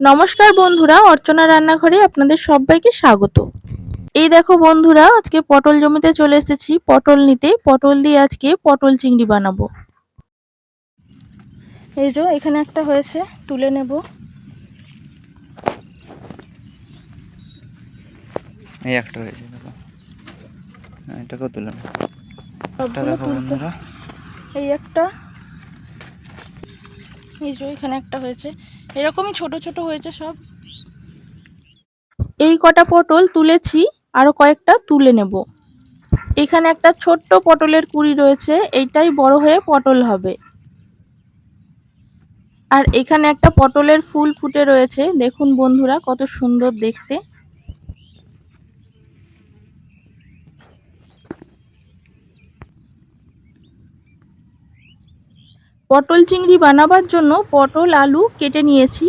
নমস্কার বন্ধুরা অর্চনা রান্নাঘরে আপনাদের সবাইকে স্বাগত। এই দেখো বন্ধুরা আজকে পটল জমিতে চলে এসেছি। পটল নিতে পটল দিয়ে আজকে পটল চিংড়ি বানাবো। এই যে এখানে একটা হয়েছে তুলে নেব। এই একটা হয়েছে দেখো। হ্যাঁ, এটাকেও তুলে দেখো বন্ধুরা। এই একটা। এই যে এখানে একটা হয়েছে। এরকমই ছোট ছোট হয়েছে সব। এই কটা পটল তুলেছি, আরও কয়েকটা তুলে নেব। এখানে একটা ছোট্ট পটলের কুড়ি রয়েছে, এইটাই বড় হয়ে পটল হবে। আর এখানে একটা পটলের ফুল ফুটে রয়েছে, দেখুন বন্ধুরা কত সুন্দর দেখতে। পটল চিংড়ি বানাবার জন্য পটল, আলু কেটে নিয়েছি।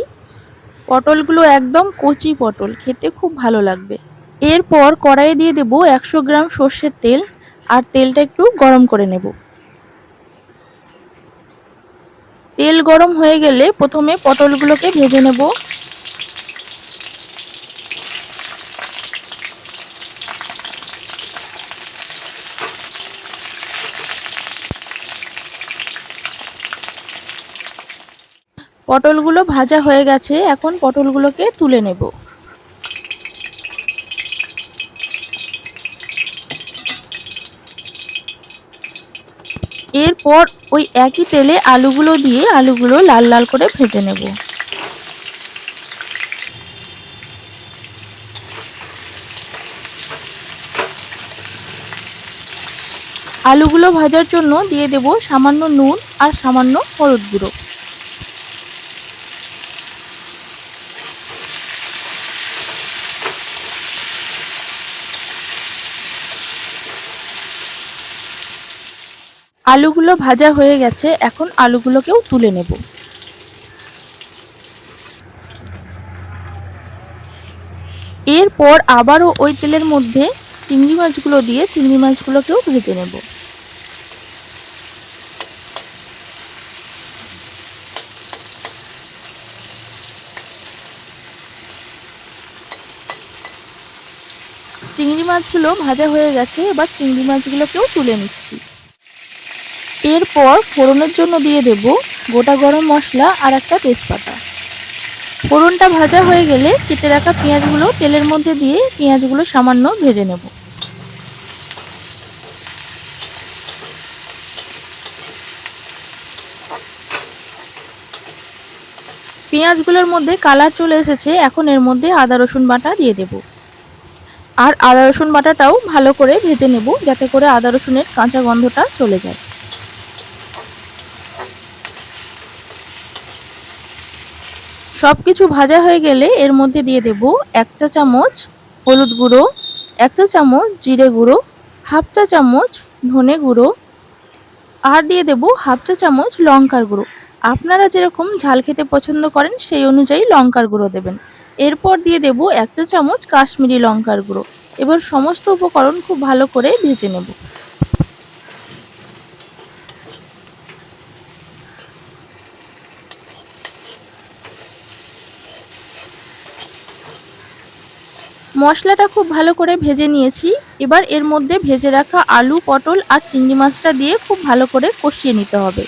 পটলগুলো একদম কচি পটল, খেতে খুব ভালো লাগবে। এরপর কড়াইয়ে দিয়ে দেব একশো গ্রাম সর্ষের তেল আর তেলটা একটু গরম করে নেব। তেল গরম হয়ে গেলে প্রথমে পটলগুলোকে ভেজে নেব। পটলগুলো ভাজা হয়ে গেছে, এখন পটলগুলোকে তুলে নেব। এরপর ওই একই তেলে আলুগুলো দিয়ে আলুগুলো লাল লাল করে ভেজে নেব। আলুগুলো ভাজার জন্য দিয়ে দেব সামান্য নুন আর সামান্য হলুদ গুঁড়ো। আলুগুলো ভাজা হয়ে গেছে, এখন আলুগুলোকেও তুলে নেব। এরপর আবারও ওই তেলের মধ্যে চিংড়ি মাছগুলো দিয়ে চিংড়ি মাছগুলোকেও ভেজে নেব। চিংড়ি মাছগুলো ভাজা হয়ে গেছে, এবার চিংড়ি মাছগুলোকেও তুলে নিচ্ছি। এরপর ফোড়নের জন্য দিয়ে দেব গোটা গরম মশলা আর একটা তেজপাতা। ফোড়নটা ভাজা হয়ে গেলে কেটে রাখা পেঁয়াজগুলো তেলের মধ্যে দিয়ে পেঁয়াজগুলো সামান্য ভেজে নেব। পেঁয়াজগুলোর মধ্যে কালার চলে এসেছে, এখন এর মধ্যে আদা, রসুন বাটা দিয়ে দেব। আর আদা, রসুন বাটাটাও ভালো করে ভেজে নেব, যাতে করে আদা, রসুনের কাঁচা গন্ধটা চলে যায়। সব কিছু ভাজা হয়ে গেলে এর মধ্যে দিয়ে দেব এক চা চামচ হলুদ গুঁড়ো, এক চা চামচ জিরে গুঁড়ো, হাফ চা চামচ ধনে গুঁড়ো, আর দিয়ে দেব হাফ চা চামচ লঙ্কার গুঁড়ো। আপনারা যেরকম ঝাল খেতে পছন্দ করেন, সেই অনুযায়ী লঙ্কার গুঁড়ো দেবেন। এরপর দিয়ে দেব এক চা চামচ কাশ্মীরি লঙ্কার গুঁড়ো। এবার সমস্ত উপকরণ খুব ভালো করে ভেজে নেব। মশলাটা খুব ভালো করে ভেজে নিয়েছি। এবার এর মধ্যে ভেজে রাখা আলু, পটল আর চিংড়ি মাছটা দিয়ে খুব ভালো করে কষিয়ে নিতে হবে।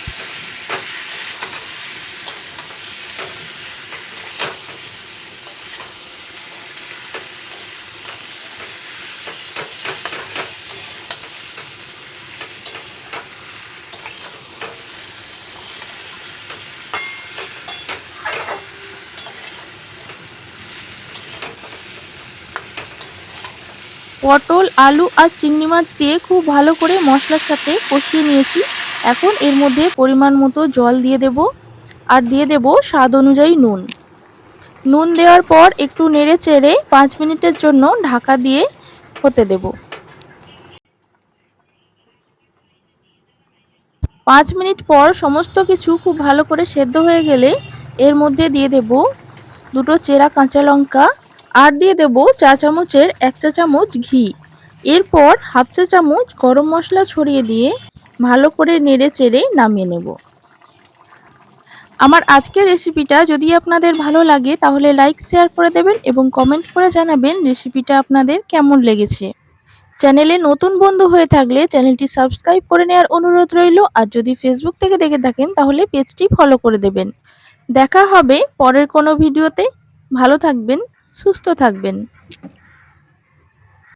পটল, আলু আর চিংড়ি মাছ দিয়ে খুব ভালো করে মশলার সাথে কষিয়ে নিয়েছি। এখন এর মধ্যে পরিমাণ মতো জল দিয়ে দেব আর দিয়ে দেব স্বাদ অনুযায়ী নুন। নুন দেওয়ার পর একটু নেড়ে চেড়ে পাঁচ মিনিটের জন্য ঢাকা দিয়ে হতে দেব। পাঁচ মিনিট পর সমস্ত কিছু খুব ভালো করে সেদ্ধ হয়ে গেলে এর মধ্যে দিয়ে দেব দুটো চেরা কাঁচা লঙ্কা আর দিয়ে দেব চা চামচের এক চা চামচ ঘি। এরপর হাফ চা চামচ গরম মশলা ছড়িয়ে দিয়ে ভালো করে নেড়ে চেড়ে নামিয়ে নেব। আমার আজকের রেসিপিটা যদি আপনাদের ভালো লাগে, তাহলে লাইক, শেয়ার করে দেবেন এবং কমেন্ট করে জানাবেন রেসিপিটা আপনাদের কেমন লেগেছে। চ্যানেলে নতুন বন্ধু হয়ে থাকলে চ্যানেলটি সাবস্ক্রাইব করে নেওয়ার অনুরোধ রইল, আর যদি ফেসবুক থেকে দেখে থাকেন, তাহলে পেজটি ফলো করে দেবেন। দেখা হবে পরের কোনো ভিডিওতে। ভালো থাকবেন। সুস্থ থাকবেন।